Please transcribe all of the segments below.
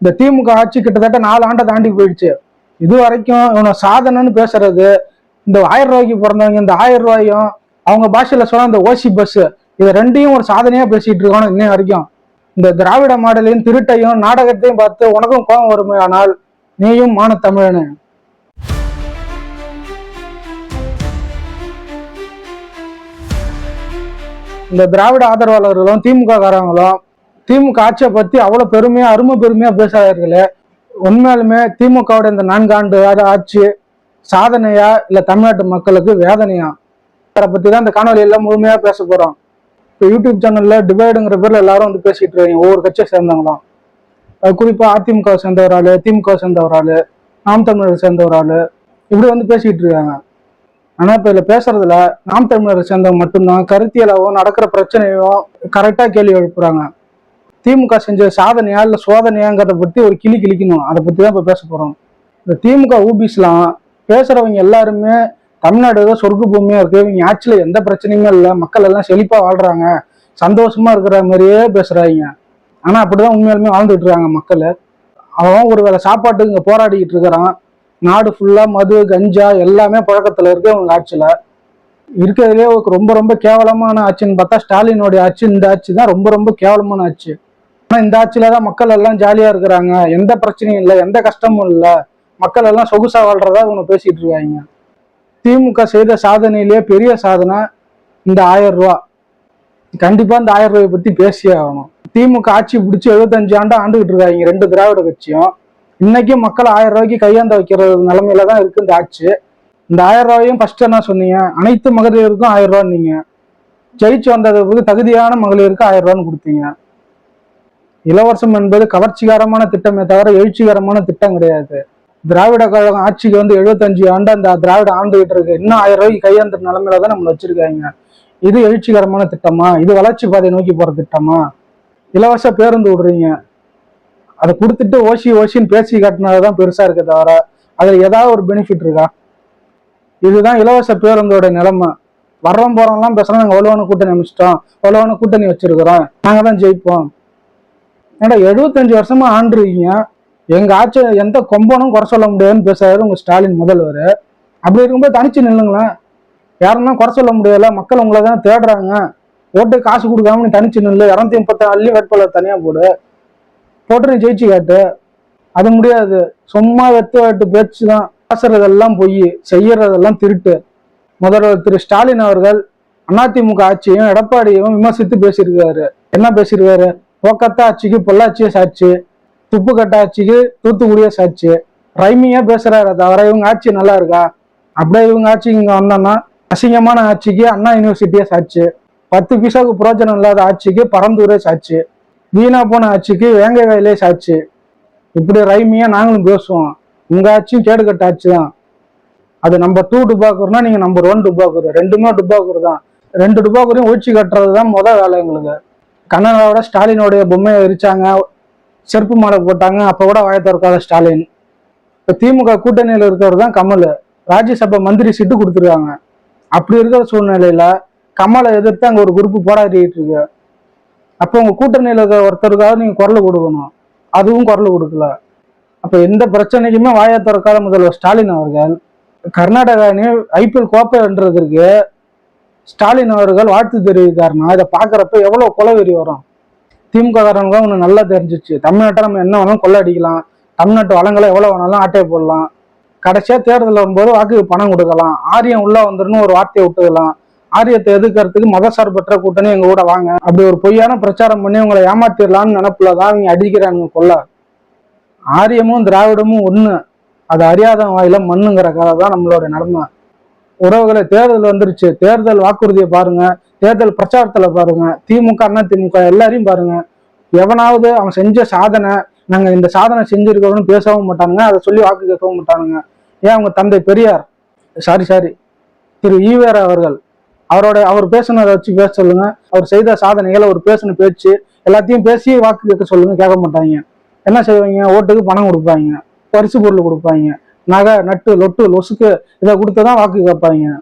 இந்த திமுக ஆட்சி கிட்டத்தட்ட நாலு ஆண்டை தாண்டி போயிடுச்சு. இது வரைக்கும் இவனை சாதனைன்னு பேசுறது இந்த ஆயிரம் ரூபாய்க்கு பிறந்தவங்க இந்த ஆயிரம் ரூபாயும் அவங்க பாஷையில சொன்ன இந்த ஓசி பஸ் இது ரெண்டையும் ஒரு சாதனையா பேசிட்டு இருக்கானு இன்னும் வரைக்கும். இந்த திராவிட மாடலையும் திருட்டையும் நாடகத்தையும் பார்த்து உனக்கும் கோபம் வருமே ஆனால் நீயும் மான தமிழனு இந்த திராவிட ஆதரவாளர்களும் திமுக காரங்களும் திமுக ஆட்சியை பத்தி அவ்வளவு பெருமையா அருமை பெருமையா பேசாதீர்களே உண்மையாலுமே திமுகவோட இந்த நான்காண்டு ஆ- ஆட்சி சாதனையா இல்ல தமிழ்நாட்டு மக்களுக்கு வேதனையா? அதை பத்தி தான் இந்த காணொலியில முழுமையா பேச போறோம். இப்போ யூடியூப் சேனல்ல டிவைடுங்கிற பேர்ல எல்லாரும் வந்து பேசிட்டு இருக்காங்க. ஒவ்வொரு கட்சியை சேர்ந்தவங்களாம். அது குறிப்பா அதிமுக சேர்ந்த ஒரு ஆளு திமுக சேர்ந்த ஒரு ஆளு நாம் தமிழர் சேர்ந்த ஒரு ஆளு இப்படி வந்து பேசிட்டு இருக்காங்க. ஆனா இப்ப இதுல பேசுறதுல நாம் தமிழர் சேர்ந்தவங்க மட்டும்தான் கருத்தியலாவும் நடக்கிற பிரச்சனையும் கரெக்டா கேள்வி எழுப்புறாங்க. திமுக செஞ்ச சாதனையா இல்ல சோதனையாங்கிறத பத்தி ஒரு கிளி கிளிக்கணும். அதை பத்தி தான் இப்ப பேச போறோம். இந்த திமுக ஊபிஸ்லாம் பேசுறவங்க எல்லாருமே தமிழ்நாடு ஏதோ சொர்க்க பூமியா இருக்கு. இவங்க ஆட்சியில எந்த பிரச்சனையுமே இல்லை. மக்கள் எல்லாம் செழிப்பா வாழ்றாங்க. சந்தோஷமா இருக்கிற மாதிரியே பேசுறாங்க. ஆனா அப்படிதான் உண்மையாலுமே வாழ்ந்துட்டு இருக்காங்க மக்கள். அவன் ஒரு வேளை சாப்பாட்டுக்கு இங்க போராடிக்கிட்டு இருக்கிறான். நாடு ஃபுல்லா மது கஞ்சா எல்லாமே புழக்கத்தில் இருக்கு அவங்க ஆட்சியில. இருக்கிறதுலே ரொம்ப ரொம்ப கேவலமான ஆட்சின்னு பார்த்தா ஸ்டாலினுடைய ஆட்சி இந்த ஆட்சி தான் ரொம்ப ரொம்ப கேவலமான ஆட்சி. ஆனா இந்த ஆட்சியில தான் மக்கள் எல்லாம் ஜாலியா இருக்கிறாங்க. எந்த பிரச்சனையும் இல்லை எந்த கஷ்டமும் இல்லை. மக்கள் எல்லாம் சொகுசா வாழ்றதா இவங்க பேசிட்டு இருக்காங்க. திமுக செய்த சாதனையிலேயே பெரிய சாதனை இந்த ஆயிரம் ரூபா. கண்டிப்பா இந்த ஆயிரம் ரூபாயை பத்தி பேசியே ஆகணும். திமுக ஆட்சி பிடிச்சி எழுபத்தஞ்சு ஆண்டு ஆண்டுகிட்டு இருக்காங்க ரெண்டு திராவிட கட்சியும். இன்னைக்கும் மக்கள் ஆயிரம் ரூபாய்க்கு கையாந்த வைக்கிற நிலைமையில தான் இருக்கு இந்த ஆட்சி. இந்த ஆயிரம் ரூபாயும் ஃபர்ஸ்ட் என்ன சொன்னீங்க? அனைத்து மகளிருக்கும் ஆயிரம் ரூபான்னு நீங்க ஜெயிச்சு வந்ததுக்கு தகுதியான மகளிருக்கு ஆயிரம் ரூபான்னு கொடுத்தீங்க. இலவசம் என்பது கவர்ச்சிகரமான திட்டமே தவிர எழுச்சிகரமான திட்டம் கிடையாது. திராவிட கழகம் ஆட்சிக்கு வந்து எழுபத்தஞ்சு ஆண்டு அந்த திராவிட ஆண்டுகிட்டு இருக்கு. இன்னும் ஆயிரம் ரூபாய்க்கு கையாந்த நிலைமையில தான் நம்ம வச்சிருக்காங்க. இது எழுச்சிகரமான திட்டமா? இது வளர்ச்சி பாதை நோக்கி போற திட்டமா? இலவச பேருந்து விடுறீங்க. அதை கொடுத்துட்டு ஓசி ஓசின்னு பேசி காட்டினால்தான் பெருசா இருக்க தவிர அதுல ஏதாவது ஒரு பெனிஃபிட் இருக்கா? இதுதான் இலவச பேருந்தோட நிலைமை. வர்றோம் போறோம்லாம் பேசுறோம் நாங்கள் வலுவான கூட்டணி அமைச்சிட்டோம். வலுவான கூட்டணி வச்சிருக்கிறோம். நாங்க தான் ஜெயிப்போம். ஏன்னா எழுபத்தஞ்சு வருஷமா ஆண்டுருக்கீங்க? எங்க ஆட்சி எந்த கொம்பனும் குறை சொல்ல முடியாதுன்னு பேசுறாரு உங்க ஸ்டாலின் முதல்வர். அப்படி இருக்கும்போது தனிச்சு நில்லுங்களேன். யாருன்னா குறை சொல்ல முடியல மக்கள் உங்களை தான் தேடுறாங்க. ஓட்டு காசு கொடுக்காம நீ தனிச்சு நில்லு. இரநூத்தி முப்பத்தி நாலுலயும் வேட்பாளர் தனியா போடு. போட்டு நீ ஜெயிச்சு காட்டு. அது முடியாது. சும்மா வெத்து வாட்டு பேச்சு தான் பேசுறதெல்லாம் பொய் செய்யறதெல்லாம் திருட்டு. முதல்வர் திரு ஸ்டாலின் அவர்கள் அதிமுக ஆட்சியையும் எடப்பாடியையும் விமர்சித்து பேசியிருக்காரு. என்ன பேசியிருக்காரு? போக்கத்தா ஆட்சிக்கு பொள்ளாச்சியே சாட்சி துப்புக்கட்ட ஆட்சிக்கு தூத்துக்குடியே சாட்சி ரைமியா பேசுறாரு தவிர இவங்க ஆட்சி நல்லா இருக்கா? அப்படியே இவங்க ஆட்சிக்கு இங்க வந்தோம்னா அசிங்கமான ஆட்சிக்கு அண்ணா யூனிவர்சிட்டியே சாட்சி பத்து பைசாவுக்கு புரோஜனம் இல்லாத ஆட்சிக்கு பரந்தூரே சாட்சி வீணா போன ஆட்சிக்கு வேங்க வயலே சாட்சி இப்படி ரைமியா நாங்களும் பேசுவோம். உங்க ஆட்சியும் கேடுகட்ட ஆட்சி தான். அது நம்பர் டூ டுபாக்கூர்னா நீங்க நம்பர் ஒன் டுபாக்கூர். ரெண்டுமே டுபாக்கூர் தான். ரெண்டு டுபாக்கூரையும் ஒழிச்சு கட்டுறது தான் மொதல் வேலை எங்களுக்கு. கண்ணனோட ஸ்டாலினோடைய பொம்மையை எரிச்சாங்க செருப்பு மாலை போட்டாங்க. அப்போ கூட வாய திறக்காத ஸ்டாலின். இப்போ திமுக கூட்டணியில் இருக்கிறவர் தான் கமல். ராஜ்யசபா மந்திரி சிட்டு கொடுத்துருக்காங்க. அப்படி இருக்கிற சூழ்நிலையில கமலை எதிர்த்து அங்கே ஒரு குரூப் போராடிட்டு இருக்கு. அப்போ உங்கள் கூட்டணியில் இருக்கிற ஒருத்தருக்காக நீங்கள் குரல் கொடுக்கணும். அதுவும் குரல் கொடுக்கல. அப்போ எந்த பிரச்சனைக்குமே வாயை திறக்காத முதல்வர் ஸ்டாலின் அவர்கள். கர்நாடகா ஐபிஎல் கோப்பை வென்றதற்கு ஸ்டாலின் அவர்கள் வாழ்த்து தெரிவித்தாருன்னா இதை பார்க்குறப்ப எவ்வளோ கொலவெறி வரும். திமுக ஒன்று நல்லா தெரிஞ்சிச்சு. தமிழ்நாட்டை நம்ம என்ன வேணாலும் கொள்ள அடிக்கலாம் தமிழ்நாட்டு வளங்களை எவ்வளோ வேணாலும் ஆட்டையை போடலாம். கடைசியாக தேர்தல் வரும்போது வாக்குக்கு பணம் கொடுக்கலாம். ஆரியம் உள்ளே வந்துருன்னு ஒரு வார்த்தையை விட்டுக்கலாம். ஆரியத்தை எதிர்க்கிறதுக்கு மதசார்பற்ற கூட்டணி எங்கள் கூட வாங்க. அப்படி ஒரு பொய்யான பிரச்சாரம் பண்ணி உங்களை ஏமாத்திடலாம்னு நினப்புல தான் அவங்க அடிக்கிறாங்க கொல்ல ஆரியமும் திராவிடமும் ஒன்று அது அறியாத வாயில மண்ணுங்கிற கதை தான் நம்மளோட நிலைமை. உறவுகளை தேர்தல் வந்துருச்சு. தேர்தல் வாக்குறுதியை பாருங்க. தேர்தல் பிரச்சாரத்துல பாருங்க. திமுக அண்ணா திமுக எல்லாரையும் பாருங்க. எவனாவது அவன் செஞ்ச சாதனை நாங்க இந்த சாதனை செஞ்சிருக்கோம்னு பேசவும் மாட்டானுங்க. அதை சொல்லி வாக்கு கேட்கவும் மாட்டானுங்க. ஏன் அவங்க தந்தை பெரியார்? சாரி சாரி திரு ஈவேரா அவர்கள். அவரோட அவர் பேசுனதை வச்சு பேச சொல்லுங்க. அவர் செய்த சாதனைகளை அவர் பேசின பேச்சு எல்லாத்தையும் பேசி வாக்கு கேட்க சொல்லுங்க. கேட்க மாட்டாங்க. என்ன செய்வாங்க? ஓட்டுக்கு பணம் கொடுப்பாங்க. பரிசு பொருள் கொடுப்பாங்க. நகை நட்டு லொட்டு லொசுக்கு இதை கொடுத்துதான் வாக்கு கேட்பாங்க.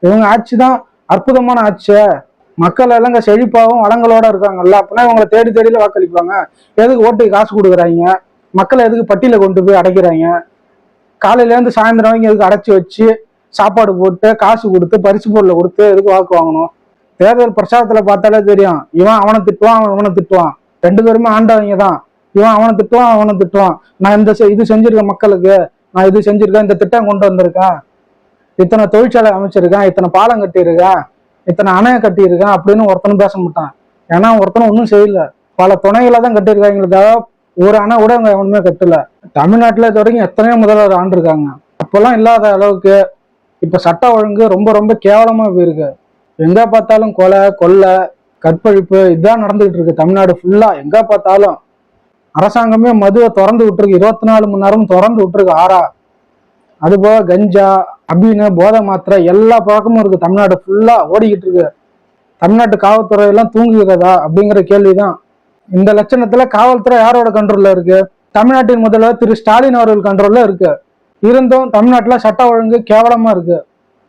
இவங்க ஆட்சி தான் அற்புதமான ஆட்சியை. மக்கள் எல்லாம் இங்க செழிப்பாகவும் வளங்களோட இருக்காங்கல்ல அப்படின்னா இவங்களை தேடி தேடியில வாக்களிப்பாங்க. எதுக்கு ஓட்டுக்கு காசு கொடுக்குறாங்க? மக்களை எதுக்கு பட்டியல கொண்டு போய் அடைக்கிறாங்க? காலையில இருந்து சாயந்தரம் வரைக்கும் எதுக்கு அடைச்சி வச்சு சாப்பாடு போட்டு காசு கொடுத்து பரிசு பொருளை கொடுத்து எதுக்கு வாக்கு வாங்கணும்? தேர்தல் பிரச்சாரத்துல பார்த்தாலே தெரியும் இவன் அவனை திட்டுவான் அவன் இவனை திட்டுவான். ரெண்டு பேருமே ஆண்டவங்க தான். இவன் அவனை திட்டுவான் அவனை திட்டுவான். நான் இந்த செ- இது செஞ்சிருக்க மக்களுக்கு. நான் இது செஞ்சிருக்கேன் இந்த திட்டம் கொண்டு வந்திருக்கேன். இத்தனை தொழிற்சாலை அமைச்சிருக்கேன் இத்தனை பாலம் கட்டியிருக்கேன் இத்தனை அணையை கட்டியிருக்கேன் அப்படின்னு ஒருத்தனும் பேச மாட்டான். ஏன்னா ஒருத்தனும் ஒன்றும் செய்யல. பல துணைகளை தான் கட்டியிருக்காங்களே தவிர ஒரு அணை கூட அவங்க எவனுமே கட்டல. தமிழ்நாட்டில் இது வரைக்கும் எத்தனையோ முதல்வர் ஆண்டிருக்காங்க. அப்போல்லாம் இல்லாத அளவுக்கு இப்ப சட்ட ஒழுங்கு ரொம்ப ரொம்ப கேவலமா போயிருக்கு. எங்க பார்த்தாலும் கொலை கொள்ளை கற்பழிப்பு இதான் நடந்துகிட்டு இருக்கு தமிழ்நாடு ஃபுல்லா எங்க பார்த்தாலும் அரசாங்கமே மதுவை திறந்து விட்டுருக்கு. இருபத்தி நாலு மணி நேரமும் திறந்து விட்டுருக்கு ஆறா. அதுபோக கஞ்சா அப்படின்னு போதை மாத்திரை எல்லா பழக்கமும் இருக்கு. தமிழ்நாடு ஃபுல்லா ஓடிக்கிட்டு இருக்கு. தமிழ்நாட்டு காவல்துறை எல்லாம் தூங்குகிறதா அப்படிங்கிற கேள்விதான். இந்த லட்சணத்துல காவல்துறை யாரோட கண்ட்ரோல்ல இருக்கு? தமிழ்நாட்டின் முதல்வர் திரு ஸ்டாலின் அவர்கள் கண்ட்ரோல்ல இருக்கு. இருந்தும் தமிழ்நாட்டுல சட்ட ஒழுங்கு கேவலமா இருக்கு.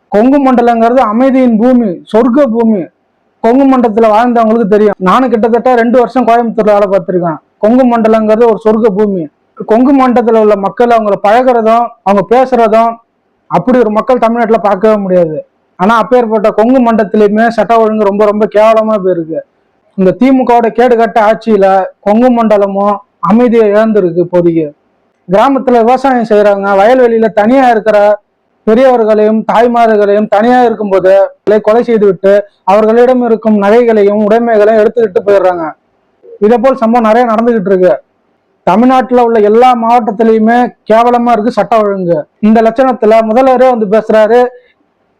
கொங்கு மண்டலங்கிறது அமைதியின் பூமி சொர்க்க பூமி. கொங்கு மண்டலத்துல வாழ்ந்தவங்களுக்கு தெரியும். நானும் கிட்டத்தட்ட ரெண்டு வருஷம் கோயம்புத்தூர்ல வேலை பார்த்திருக்கேன். கொங்கு மண்டலங்கிறது ஒரு சொர்க்க பூமி. கொங்கு மண்டலத்தில் உள்ள மக்கள் அவங்கள பழகுறதும் அவங்க பேசுறதும் அப்படி ஒரு மக்கள் தமிழ்நாட்டுல பார்க்கவே முடியாது. ஆனா அப்பேற்பட்ட கொங்கு மண்டலத்திலையுமே சட்ட ஒழுங்கு ரொம்ப ரொம்ப கேவலமா போயிருக்கு. இந்த திமுகவோட கேடுகட்ட ஆட்சியில கொங்கு மண்டலமும் அமைதியை இழந்திருக்கு இப்போதைக்கு. கிராமத்துல விவசாயம் செய்யறாங்க. வயல்வெளியில தனியா இருக்கிற பெரியவர்களையும் தாய்மார்களையும் தனியா இருக்கும்போது அவர்களை கொலை செய்துவிட்டு அவர்களிடம் இருக்கும் நகைகளையும் உடைமைகளையும் எடுத்துக்கிட்டு போயிடுறாங்க. இதே போல் சம்பவம் நிறைய நடந்துகிட்டு இருக்கு. தமிழ்நாட்டுல உள்ள எல்லா மாவட்டத்திலையுமே கேவலமா இருக்கு சட்ட ஒழுங்கு. இந்த லட்சணத்துல முதல்வரே வந்து பேசுறாரு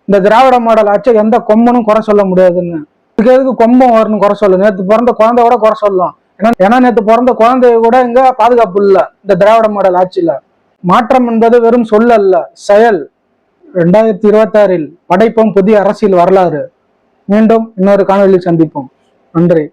இந்த திராவிட மாடல் ஆட்சி எந்த கொம்பனும் குறை சொல்ல முடியாதுன்னு. இதுக்கு எதுக்கு கொம்பம் வரணும் குறை சொல்லு? நேத்து பிறந்த குழந்தை கூட குறை சொல்லலாம். ஏன்னா ஏன்னா நேத்து பிறந்த குழந்தைய கூட இங்க பாதுகாப்பு இல்ல இந்த திராவிட மாடல் ஆட்சியில. மாற்றம் என்பது வெறும் சொல் அல்ல செயல். ரெண்டாயிரத்தி இருபத்தாறில் படைப்போம் புதிய அரசியல் வரலாறு. மீண்டும் இன்னொரு காணொலியில் சந்திப்போம். நன்றி.